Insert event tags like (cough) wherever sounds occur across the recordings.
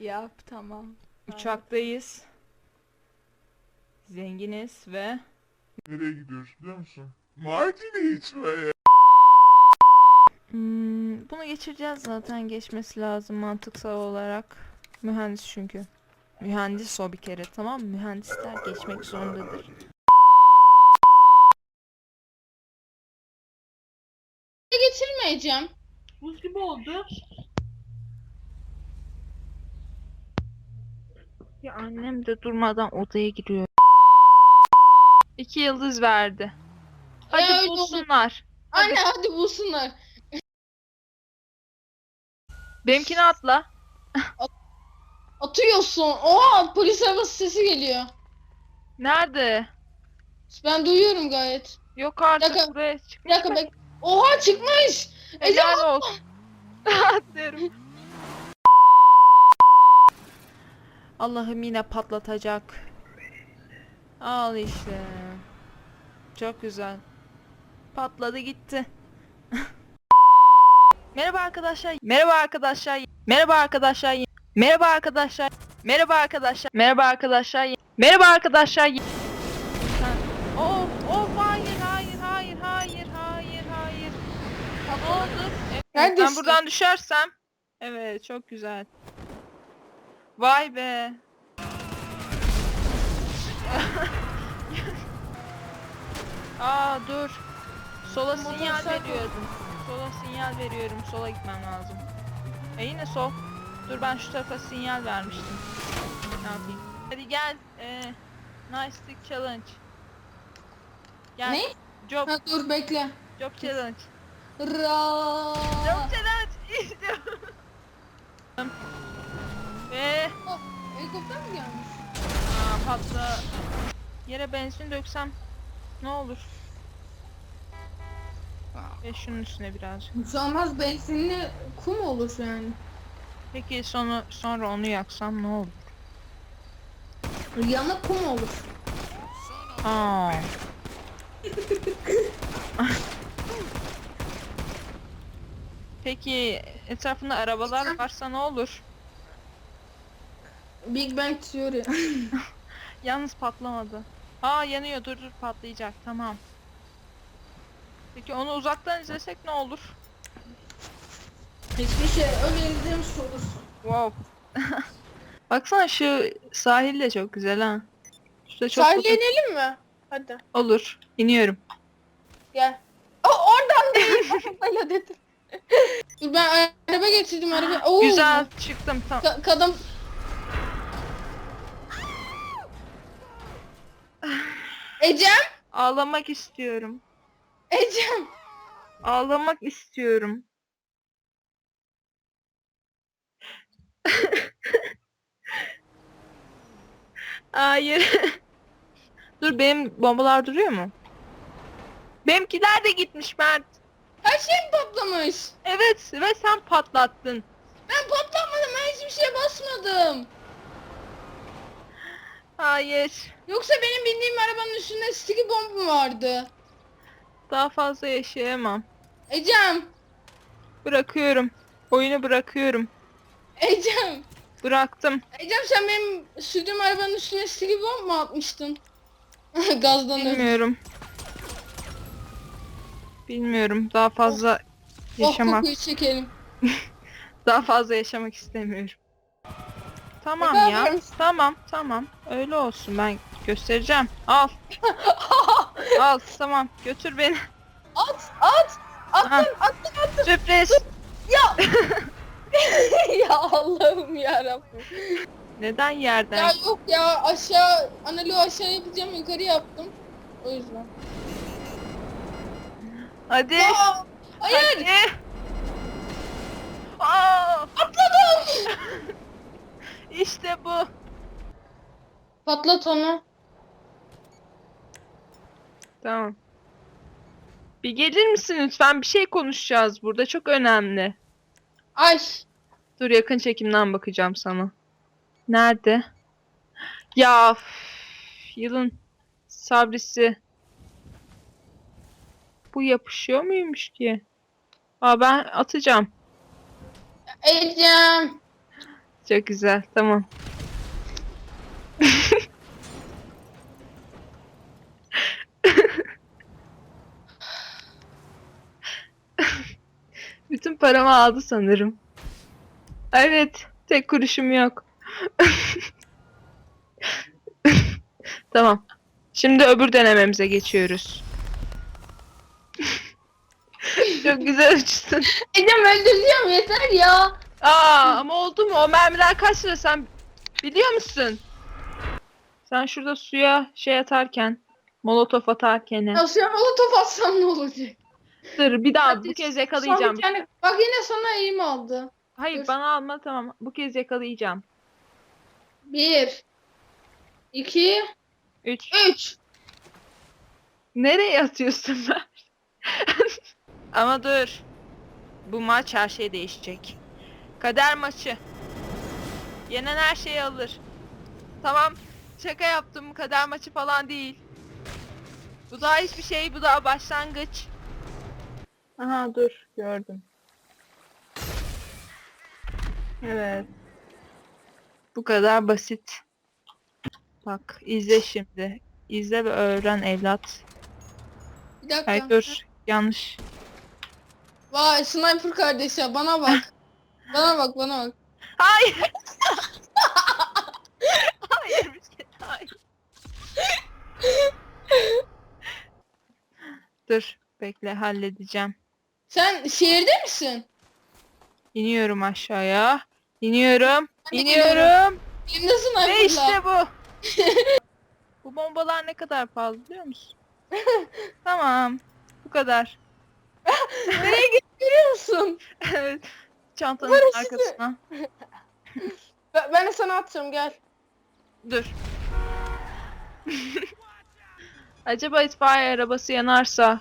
Yap tamam. Uçaktayız. Zenginiz ve Nereye gidiyoruz biliyor musun? Mardin'e içmeye. Hmm, bunu geçireceğiz zaten geçmesi lazım mantıksal olarak. Mühendis çünkü. Mühendis o bir kere tamam mı? Mühendisler geçmek zorundadır. geçirmeyeceğim. Buz gibi oldu. Ya annem de durmadan odaya giriyor. İki yıldız verdi. Hadi öyle bulsunlar. Anne hadi bulsunlar. Benimkini atla. (laughs) Atıyorsun. Oha polis arabası sesi geliyor. Nerede? Ben duyuyorum gayet. Yok artık dakika. buraya Bir çıkmış. dakika bek. Oha çıkmış. Ece Helal olsun. (laughs) Atlıyorum. Allah'ım yine patlatacak. Al işte. Çok güzel. Patladı gitti. (laughs) Merhaba arkadaşlar. Merhaba arkadaşlar. Merhaba arkadaşlar. Merhaba arkadaşlar. Merhaba arkadaşlar. Merhaba arkadaşlar. Merhaba arkadaşlar. Ha, Of of hayır hayır hayır hayır hayır hayır. Ne oldu? Evet, ben Neredesin? buradan düşersem. Evet çok güzel. Vay be. Aa dur. Sola sinyal veriyordum. Sola sinyal veriyorum. Sola gitmem lazım. E yine sol. Dur ben şu tarafa sinyal vermiştim. Ne yapayım? Hadi gel. Ee, nice stick challenge. Gel. Ne? Job, Ha, dur bekle. job challenge. Ra. Job challenge. (laughs) İşte. Ve Helikopter mi gelmiş? Patla. Yere benzin döksem ne olur? Ve şunun üstüne birazcık. Hiç olmaz benzinli kum olur yani. Peki sonu sonra onu yaksam ne olur? Yanık kum olur. Aa. Peki etrafında arabalar varsa ne olur? Big Bang Theory. (laughs) Yalnız patlamadı. Aa yanıyor dur dur patlayacak tamam. Peki onu uzaktan izlesek ne olur? Hiçbir şey öyle izlemiş olur. Wow. (laughs) Baksana şu sahil de çok güzel ha. Şurada çok Sahile foto- inelim mi? Hadi Olur. İniyorum. gel. Oh, oradan değil. (laughs) Öyle dedim. ben araba getirdim araba. (gasps) Oo. Güzel çıktım tam. Ka- kadın Ecem, Ağlamak istiyorum. Ecem. Ağlamak istiyorum. Hayır. Dur benim bombalar duruyor mu? Benimkiler de gitmiş Mert. Her şey mi patlamış? Evet ve sen patlattın. Ben patlamadım. Ben hiçbir şeye basmadım. Hayır. Yoksa benim bindiğim arabanın üstünde sticky bomb mu vardı? Daha fazla yaşayamam. Ecem, Bırakıyorum. Oyunu bırakıyorum. Ecem. Bıraktım. Ecem sen benim sürdüğüm arabanın üstüne sticky bomb mu atmıştın? (laughs) Gazdan. Bilmiyorum. Bilmiyorum. Daha fazla Oh yaşamak. kokuyu çekelim. (laughs) Daha fazla yaşamak istemiyorum. Tamam Ne ya. Tamam, tamam. Öyle olsun. Ben göstereceğim. Al. (laughs) Al. Tamam. Götür beni. At, at. Aha. Attın, attın, attın. Sürpriz. Ya. (laughs) ya Allah'ım ya Rabbim. Neden yerden? Ya yok ya aşağı analo aşağı yapacağım yukarı yaptım. O yüzden. Hadi. Ya, hayır. Hadi. Aa, Atladım. (laughs) işte bu. Patlat onu. Tamam. Bir gelir misin lütfen? Bir şey konuşacağız burada. Çok önemli. Ay. Dur yakın çekimden bakacağım sana. Nerede? Ya üf, yılın sabrisi. Bu yapışıyor muymuş ki? Aa ben atacağım. Ecem. Çok güzel. Tamam. (laughs) Bütün paramı aldı sanırım. Evet. Tek kuruşum yok. (laughs) tamam. Şimdi öbür denememize geçiyoruz. (laughs) Çok güzel uçtun. Ecem öldüreceğim yeter ya. Aa ama oldu mu? O mermiler kaç lira sen biliyor musun? Sen şurada suya şey atarken, molotof atarken. Ya suya molotof atsam ne olacak? Dur bir daha Hadi, bu kez yakalayacağım. bir tane- Bak yine sana eğim aldı. Hayır dur. bana alma tamam. Bu kez yakalayacağım. Bir. iki, 3. Üç. Nereye atıyorsun ben? (laughs) ama dur. Bu maç her şey değişecek. Kader maçı. Yenen her şeyi alır. Tamam. Şaka yaptım. Kader maçı falan değil. Bu daha hiçbir şey. Bu daha başlangıç. Aha dur. Gördüm. Evet. Bu kadar basit. Bak izle şimdi. İzle ve öğren evlat. Bir dakika. Hayır dur. Yanlış. Vay sniper kardeş ya bana bak. Bana bak bana bak. Hayır. (laughs) hayır bir şey. Hayır. dur. Bekle halledeceğim. Sen şehirde misin? İniyorum aşağıya. İniyorum. Ben de İniyorum. Ve işte bu. bu bombalar ne kadar pahalı biliyor musun? (laughs) tamam. Bu kadar. Nereye gidiyor musun? evet. Çantanın Burası. arkasına. (laughs) Ben, ben de sana atacağım gel. Dur. (laughs) Acaba itfaiye arabası yanarsa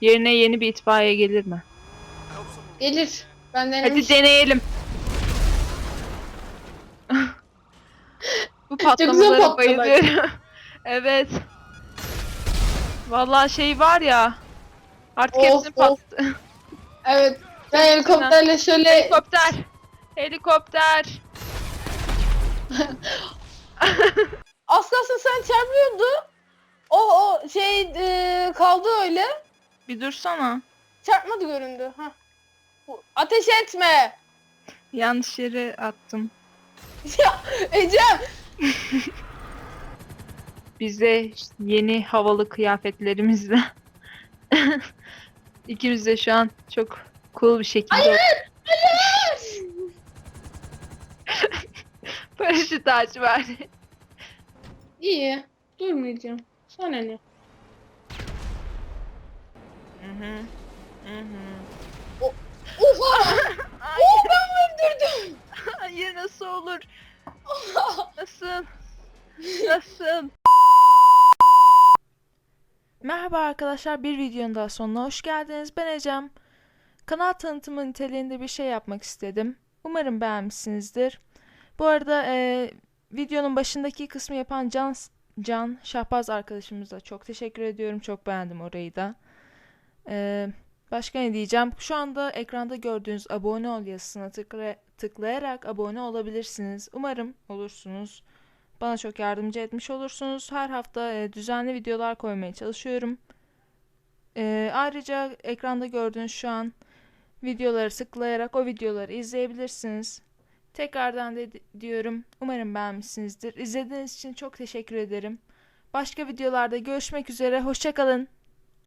yerine yeni bir itfaiye gelir mi? Gelir. Ben Hadi deneyelim. (laughs) Bu patlamalara patladı. bayılıyorum. evet. Vallahi şey var ya. Artık Of, hepsini of. patladı. Evet. Ben helikopterle şöyle Helikopter. Helikopter. (laughs) kalsın sen çarpıyordu. O o şey e, kaldı öyle. Bir dursana. Çarpmadı göründü. Ha. Ateş etme. Yanlış yere attım. (laughs) Ya Ecem. (laughs) Bize yeni havalı kıyafetlerimizle ikimiz de şu an çok cool bir şekilde Hayır. (laughs) paraşüt aç bari. İyi. Durmayacağım. Sana ne? Hı hı. Hı hı. Oha. Oo ben öldürdüm. (laughs) Hayır nasıl olur? Nasıl? Nasıl? Merhaba arkadaşlar bir videonun daha sonuna hoş geldiniz. Ben Ecem. Kanal tanıtımı niteliğinde bir şey yapmak istedim. Umarım beğenmişsinizdir. Bu arada e, videonun başındaki kısmı yapan Can, Can Şahbaz arkadaşımıza çok teşekkür ediyorum. Çok beğendim orayı da. E, başka ne diyeceğim? Şu anda ekranda gördüğünüz abone ol yazısına tıkla- tıklayarak abone olabilirsiniz. Umarım olursunuz. Bana çok yardımcı etmiş olursunuz. Her hafta e, düzenli videolar koymaya çalışıyorum. E, ayrıca ekranda gördüğünüz şu an videoları tıklayarak o videoları izleyebilirsiniz. Tekrardan de diyorum. Umarım beğenmişsinizdir. İzlediğiniz için çok teşekkür ederim. Başka videolarda görüşmek üzere. Hoşçakalın.